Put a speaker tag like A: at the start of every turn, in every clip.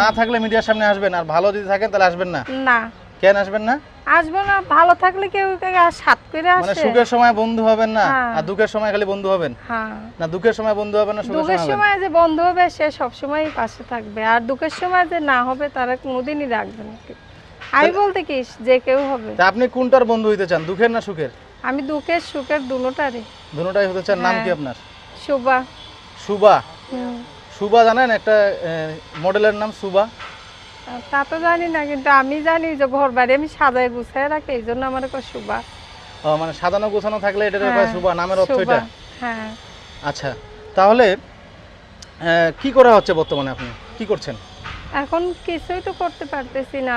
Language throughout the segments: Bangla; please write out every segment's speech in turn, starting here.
A: না থাকলে মিডিয়ার সামনে আসবেন আর ভালো যদি থাকেন তাহলে আসবেন না?
B: না।
A: কেন আসবেন না?
B: আসব না ভালো থাকলে কেউ সাত করে আসে?
A: মানে সুখের সময় বন্ধু হবেন না
B: হ্যাঁ।
A: আর দুঃখের সময় খালি বন্ধু হবেন?
B: হ্যাঁ।
A: না দুঃখের সময় বন্ধু হবেন না সুখের
B: দুঃখের
A: সময়
B: যে বন্ধু হবে সে সবসময় পাশে থাকবে। আর দুঃখের সময় যে না হবে তারা কোনোদিনই রাখবে না। আমি বলতে কি যে কেউ হবে।
A: তা আপনি কোনটার বন্ধু হইতে চান দুঃখের না সুখের?
B: আমি দুঃখের সুখের দুটারই
A: দুটোটাই হতে চান নাম
B: হ্যাঁ।
A: কি আপনার?
B: শুভা
A: সুবা
B: হুম।
A: সুবা জানেন? একটা মডেলের নাম সুবা।
B: তা তো জানি না কিন্তু আমি জানি যে ঘর বাড়ি আমি সাজায় গুছায় রাখি এই জন্য আমার শুভা
A: ও, মানে সাজানো গোছানো থাকলে এটা
B: হ্যাঁ,
A: সুবা? নামের অর্থ এটা?
B: হ্যাঁ।
A: আচ্ছা তাহলে কি করা হচ্ছে বর্তমানে আপনি? কি করছেন?
B: এখন কিছুই তো করতে পারতেছি না।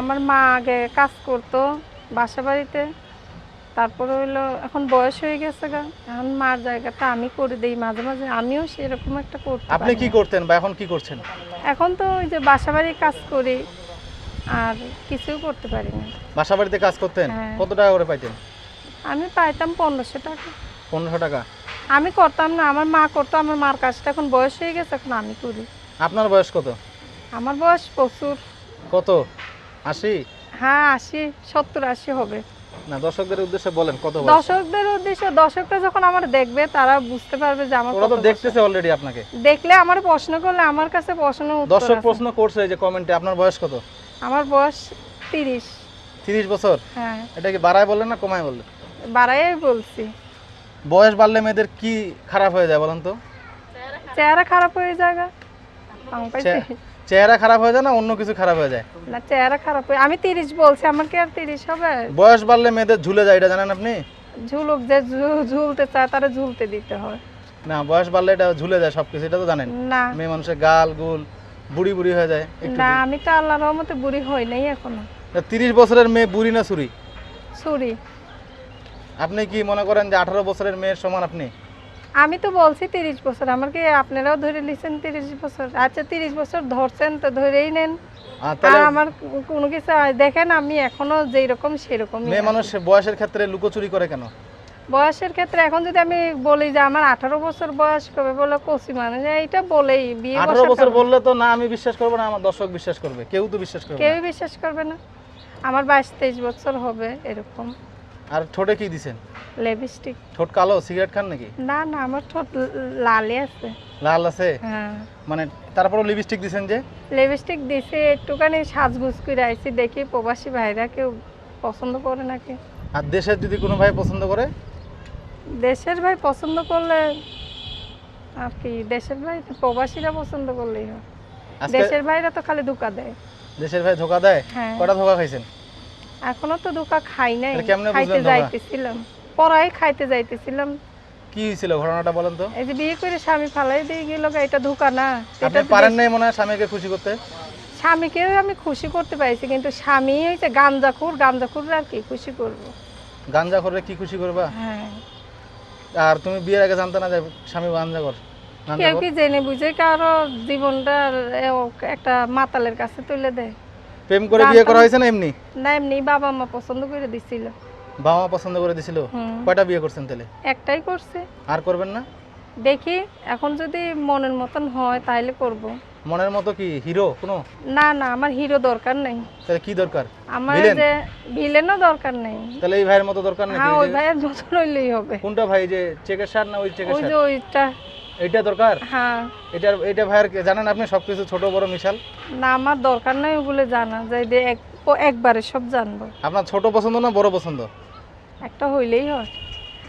B: আমার মা আগে কাজ করতো বাসা বাড়িতে। তারপরে হইল এখন বয়স হয়ে গেছে গা। এখন মার জায়গাটা আমি করে দিই মাঝে মাঝে আমিও সেরকম একটা করতে
A: আপনি কি করতেন বা এখন কি করছেন?
B: এখন তো ওই যে বাসা বাড়ির কাজ করি আর কিছুই করতে পারি না।
A: বাসাবাড়িতে কাজ করতেন?
B: হ্যাঁ।
A: কত টাকা করে পাইতেন?
B: আমি পাইতাম পনেরোশো টাকা।
A: পনেরোশো টাকা?
B: আমি করতাম না আমার মা করতো আমার মার কাজটা এখন বয়স হয়ে গেছে এখন আমি করি।
A: আপনার বয়স কত?
B: আমার বয়স প্রচুর।
A: কত? আশি?
B: হ্যাঁ আশি সত্তর আশি হবে।
A: না দর্শকদের উদ্দেশ্যে বলেন কত বয়স?
B: দর্শকদের উদ্দেশ্যে দর্শকরা যখন আমার দেখবে তারা বুঝতে পারবে যে আমার
A: ওরা তো দেখতেছে অলরেডি আপনাকে।
B: দেখলে আমার প্রশ্ন করলে আমার কাছে প্রশ্ন উত্তর
A: দর্শক প্রশ্ন করছে যে কমেন্টে আপনার বয়স কত?
B: আমার বয়স তিরিশ।
A: তিরিশ বছর?
B: হ্যাঁ।
A: এটা কি বাড়ায় বললেন না কমায় বললেন?
B: বাড়াই বলছি।
A: বয়স বাড়লে মেয়েদের কি খারাপ হয়ে যায় বলেন তো?
B: চেহারা খারাপ হয়ে যায় গা।
A: চেহারা খারাপ হয়ে যায় না অন্য কিছু খারাপ হয়ে যায়?
B: না চেহারা খারাপ হয়ে আমি তিরিশ বলছি আমার কি আর তিরিশ হবে?
A: বয়স বাড়লে মেয়েদের ঝুলে যায় এটা জানেন আপনি?
B: ঝুলুক যে ঝুলতে চায় তারা ঝুলতে দিতে হয়।
A: না বয়স বাড়লে এটা ঝুলে যায় সবকিছু এটা তো জানেন।
B: না।
A: মেয়ে মানুষের গাল গুল বুড়ি বুড়ি হয়ে যায়
B: না আমি তো আল্লাহ রহমতে বুড়ি হই নাই এখনও।
A: তিরিশ বছরের মেয়ে বুড়ি না চুরি
B: সরি
A: আপনি কি মনে করেন যে আঠারো বছরের মেয়ের সমান আপনি?
B: আমি তো বলছি তিরিশ বছর আমার কি আপনারাও ধরে নিছেন তিরিশ বছর? আচ্ছা তিরিশ বছর ধরছেন তো ধরেই নেন।
A: আর
B: আমার কোনো কিছু দেখেন আমি এখনও যেই রকম সেরকম
A: মেয়ে মানুষ বয়সের ক্ষেত্রে লুকোচুরি করে কেন?
B: বয়সের ক্ষেত্রে এখন যদি আমি বলি যে আমার আঠারো বছর বয়স কবে বলে কচি মানুষ এইটা বলেই বিয়ে
A: আঠারো বছর বললে তো না আমি বিশ্বাস করব না আমার দর্শক বিশ্বাস করবে কেউ তো বিশ্বাস করবে না।
B: কেউই বিশ্বাস করবে না। আমার বাইশ তেইশ বছর হবে এরকম।
A: আর ঠোঁটে কি দিছেন?
B: লিপস্টিক।
A: ঠোঁট কালো সিগারেট খান নাকি?
B: না না আমার ঠোঁট লালে আছে।
A: লাল আছে?
B: হ্যাঁ।
A: মানে তারপরও লিপস্টিক দিছেন যে?
B: লিপস্টিক দিছে একটুখানি সাজগুজ করে আইছি দেখি প্রবাসী ভাইরা কেউ পছন্দ করে নাকি।
A: আর দেশের যদি কোনো ভাই পছন্দ করে?
B: দেশের ভাই পছন্দ করলে আর কি দেশের ভাই প্রবাসীরা পছন্দ করলেই হয়। দেশের ভাইরা তো খালি ধোকা দেয়।
A: দেশের ভাই ধোকা দেয়?
B: হ্যাঁ।
A: কটা ধোকা খাইছেন?
B: এখনও তো ধোকা খাই নাই। খাইতে যাইতেছিলাম। পড়াই খাইতে যাইতেছিলাম।
A: কি হয়েছিল ঘটনাটা বলেন তো?
B: এই যে বিয়ে করে স্বামী ফালাই দিয়ে গেল এটা ধোকা না।
A: আপনি
B: এটা
A: পারেন নাই মনে হয় স্বামীকে খুশি করতে?
B: স্বামীকে আমি খুশি করতে পারছি কিন্তু স্বামী হয়েছে গাঞ্জাখুর গাঞ্জাখুর আর কি খুশি করব?
A: গাঞ্জা করে কি খুশি করবা?
B: হ্যাঁ।
A: আর তুমি বিয়ের আগে জানতে না যে স্বামী গাঞ্জা কর
B: কেউ কি জেনে বুঝে কারও জীবনটা একটা মাতালের কাছে তুলে দেয়।
A: প্রেম করে বিয়ে করা হয়েছে না এমনি?
B: না এমনি বাবা মা পছন্দ করে দিছিল।
A: বাবা মা পছন্দ করে দিছিল? কয়টা বিয়ে করছেন তাহলে?
B: একটাই করছে।
A: আর করবেন না?
B: দেখি এখন যদি মনের মতন হয় তাহলে করব।
A: মনের মতো কি হিরো কোনো?
B: না না আমার হিরো দরকার নেই।
A: তাহলে কি দরকার?
B: আমার যে ভিলেনও দরকার নেই।
A: তাহলে এই ভাইয়ের মতো দরকার নাকি
B: হ্যাঁ
A: ওই
B: ভাইয়ের মতন হইলেই হবে।
A: কোনটা ভাই যে চেকের শার্ট না ওই চেকের
B: ওই যে ওইটা।
A: এইটা দরকার?
B: হ্যাঁ।
A: এটার এটা ভাইয়ের জানেন আপনি সবকিছু ছোট বড় মিশাল?
B: না আমার দরকার নাই ওগুলো জানা। যায় যে এক একবারে সব জানব।
A: আপনার ছোট পছন্দ না বড় পছন্দ?
B: একটা হইলেই হয়?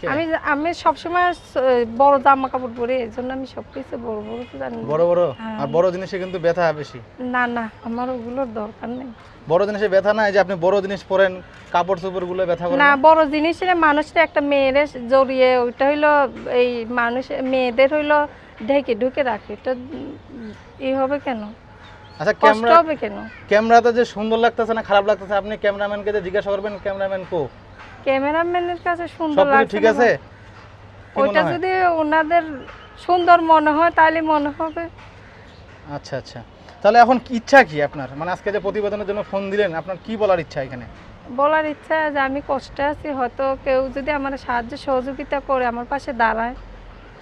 B: আমি আমি সবসময় স- বড় জামা কাপড় পরি এই জন্য আমি সব কিছু বড় বড় তো জানি
A: বড় বড়?
B: হ্যাঁ।
A: আর বড় জিনিসে কিন্তু ব্যথা বেশি।
B: না না আমার ওগুলোর দরকার নেই।
A: বড় জিনিসে ব্যথা নাই যে আপনি বড় জিনিস পরেন কাপড় চোপড়গুলো ব্যথা করে
B: না বড় জিনিসের মানুষের একটা মেয়ের জড়িয়ে ওইটা হইল এই মানুষ মেয়েদের হইল ঢেকে ঢুকে রাখে। এটা উম, ই হবে কেন?
A: আচ্ছা ক্যামেরা
B: হবে কেন?
A: ক্যামেরাতে যে সুন্দর লাগতেছে না খারাপ লাগতেছে আপনি ক্যামেরাম্যানকে জিজ্ঞাসা করবেন ক্যামেরাম্যান কো?
B: ক্যামেরাম্যানের কাছে সুন্দর লাগছে
A: ঠিক আছে? হয়?
B: যদি ওনাদের সুন্দর মনে হয় তাহলে মনে হবে।
A: আচ্ছা আচ্ছা। তাহলে এখন কি ইচ্ছা কি আপনার? মানে আজকে যে প্রতিবেদনের জন্য ফোন দিলেন আপনার কি বলার ইচ্ছা এখানে?
B: বলার ইচ্ছা যে আমি কষ্টে আছি হয়তো কেউ যদি আমার সাহায্য সহযোগিতা করে আমার পাশে দাঁড়ায়।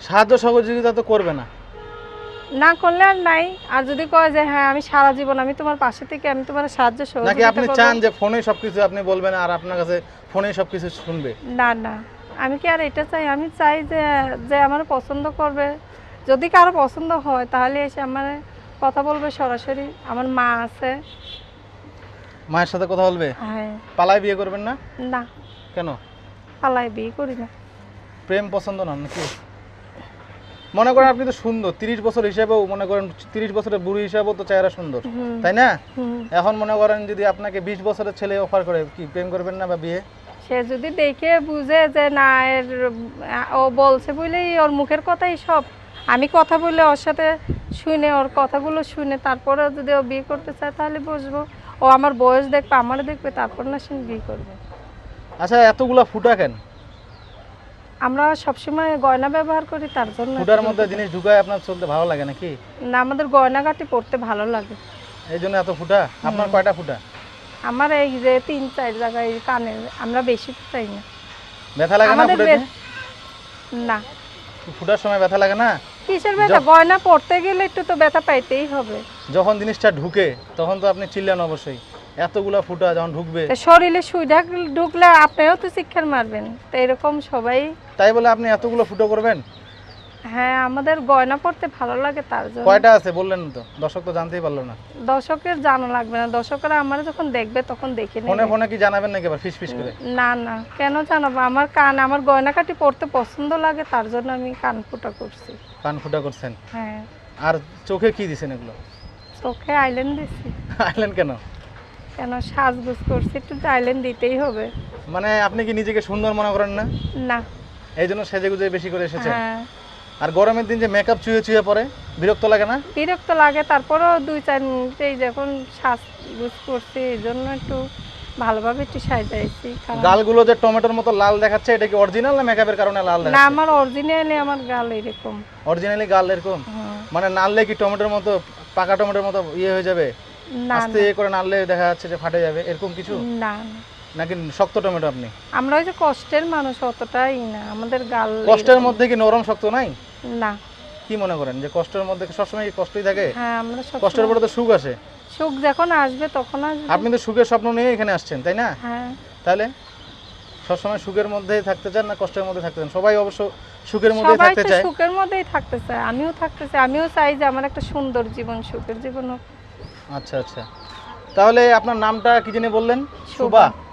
A: সাহায্য সহযোগিতা তো করবে না।
B: না করলে আর নাই। আর যদি কয় যে হ্যাঁ আমি সারা জীবন আমি তোমার পাশে থেকে আমি তোমার সাহায্য
A: নাকি
B: সহযোগিতা
A: আপনি চান যে ফোনে সবকিছু আপনি বলবেন আর আপনার কাছে ফোনে সবকিছু শুনবে?
B: না না। আমি কি আর এটা চাই? আমি চাই যে যে আমার পছন্দ করবে। যদি কারও পছন্দ হয় তাহলে এসে আমার কথা বলবে সরাসরি। আমার মা আছে।
A: মায়ের সাথে কথা বলবে?
B: হ্যাঁ।
A: পালায় বিয়ে করবেন না?
B: না।
A: কেন?
B: পালাই বিয়ে করি না।
A: প্রেম পছন্দ না নাকি? মনে করেন আপনি তো সুন্দর। তিরিশ বছর হিসাবেও মনে করেন তিরিশ বছরের বুড়ি হিসাবেও তো চেহারা সুন্দর। তাই না? এখন মনে করেন যদি আপনাকে বিশ বছরের ছেলে অফার করে কি প্রেম করবেন না বা বিয়ে?
B: সে যদি দেখে বুঝে যে না এর ও বলছে বলেই ওর মুখের কথাই সব। আমি কথা বললে ওর সাথে শুনে ওর কথাগুলো শুনে তারপরে যদি ও বিয়ে করতে চায় তাহলে বসবো ও আমার বয়স দেখবে আমার দেখবে তারপর না সে বিয়ে করবে।
A: আচ্ছা এতগুলো ফুটা কেন?
B: আমরা সবসময় গয়না ব্যবহার করি তার জন্য
A: ফুটার মধ্যে জিনিস ঢুকায় আপনার চলতে ভালো লাগে নাকি?
B: না আমাদের গয়নাগাটি পরতে ভালো লাগে।
A: এই জন্য এত ফুটা? আপনার কয়টা ফুটা?
B: আমার এই যে তিন চার জায়গায় কানে আমরা বেশি চাই না।
A: ব্যথা লাগে না ফুটাতে?
B: না।
A: ফুটার সময় ব্যথা লাগে না?
B: কিসের ব্যথা? গয়না পড়তে গেলে একটু তো ব্যথা পাইতেই হবে।
A: যখন জিনিসটা ঢুকে তখন তো আপনি চিল্লান অবশ্যই। এতগুলা ফুটা যখন ঢুকবে
B: শরীরে সুই ঢাক- ঢুকলে আপনিও তো শিক্ষার মারবেন। তো এরকম সবাই
A: তাই বলে আপনি এতগুলো ফুটো করবেন?
B: হ্যাঁ আমাদের গয়না পরতে ভালো লাগে তার জন্য।
A: কয়টা আছে বললেন তো? দর্শক তো জানতেই পারল না।
B: দর্শকের জানা লাগবে না। দর্শকরা আমার যখন দেখবে তখন দেখে নেবে।
A: ফোনে ফোনে কি জানাবেন নাকি আবার ফিস ফিস করে?
B: না না। কেন জানাব? আমার কান আমার গয়না কাটি পড়তে পছন্দ লাগে তার জন্য আমি কান ফুটা করছি।
A: কান ফুটা করছেন?
B: হ্যাঁ।
A: আর চোখে কি দিছেন এগুলো?
B: চোখে আইল্যান্ড দিছি।
A: আইলেন কেন?
B: কেন সাজগুজ করছি একটু তো আইল্যান্ড দিতেই হবে।
A: মানে আপনি কি নিজেকে সুন্দর মনে করেন না?
B: না।
A: এই জন্য সেজে গুজে বেশি করে এসেছেন?
B: হ্যাঁ।
A: আর গরমের দিন যে মেকআপ চুয়ে চুয়ে পরে বিরক্ত লাগে না?
B: বিরক্ত লাগে তারপরেও দুই চার মিনিটেই যখন সাজগুজ করছি এই জন্য একটু ভালোভাবে একটু সাজাইছি কারণ-
A: গালগুলো যে টমেটোর মতো লাল দেখাচ্ছে এটা কি অরিজিনাল না মেকআপের কারণে লাল
B: না
A: দেখাচ্ছে?
B: আমার অরিজিনালি আমার গাল এরকম।
A: অরিজিনালি গাল এরকম?
B: হুম।
A: মানে নাললে কি টমেটোর মতো পাকা টমেটোর মতো ইয়ে হয়ে যাবে?
B: না
A: আস্তে ইয়ে করে নাললে দেখা যাচ্ছে যে ফাটে যাবে এরকম কিছু?
B: না না।
A: নাকি শক্ত টমেটো আপনি?
B: আমরা ওই যে কষ্টের মানুষ অতটাই না। আমাদের গাল
A: কষ্টের মধ্যে কি নরম শক্ত নাই?
B: না।
A: কি মনে করেন যে কষ্টের মধ্যে সবসময় কষ্টই থাকে?
B: হ্যাঁ আমরা
A: কষ্টের পরে তো সুখ আসে।
B: সুখ যখন আসবে তখন আসবে।
A: আপনি তো সুখের স্বপ্ন নিয়ে এখানে আসছেন তাই না?
B: হ্যাঁ।
A: তাহলে সবসময় সুখের মধ্যেই থাকতে চান না কষ্টের মধ্যে থাকতে চান? সবাই অবশ্য সুখের মধ্যেই থাকতে চায়।
B: সুখের মধ্যেই থাকতে চায় আমিও থাকতে চাই। আমিও চাই যে আমার একটা সুন্দর জীবন সুখের জীবন হোক।
A: আচ্ছা আচ্ছা। তাহলে আপনার নামটা কি জানি বললেন?
B: হুম।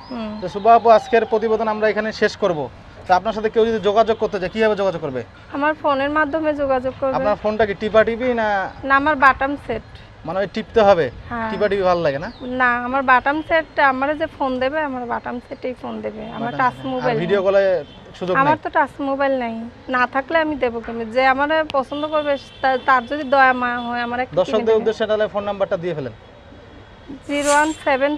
A: তো সুবা আপু আজকের প্রতিবেদন আমরা এখানে শেষ করব। তো আপনার সাথে কেউ যদি যোগাযোগ করতে চায় কীভাবে যোগাযোগ করবে?
B: আমার ফোনের মাধ্যমে যোগাযোগ করবে।
A: আপনার ফোনটা কি টিপা টিপি না?
B: না আমার বাটাম সেট।
A: মানে ওই টিপতে হবে?
B: হ্যাঁ।
A: টিপা টিপি ভালো লাগে না?
B: না আমার বাটাম সেট আমার যে ফোন দেবে আমার বাটাম সেটেই ফোন দেবে। আমার টাচ মোবাইল
A: ভিডিও কলে সুযোগ
B: আমার তো টাচ মোবাইল নাই। না থাকলে আমি দেবো কেমন? যে আমার পছন্দ করবে তার যদি দয়া মা হয় আমার একটা
A: দর্শকদের উদ্দেশ্যে তাহলে ফোন নাম্বারটা দিয়ে ফেলেন।
B: Zero one seven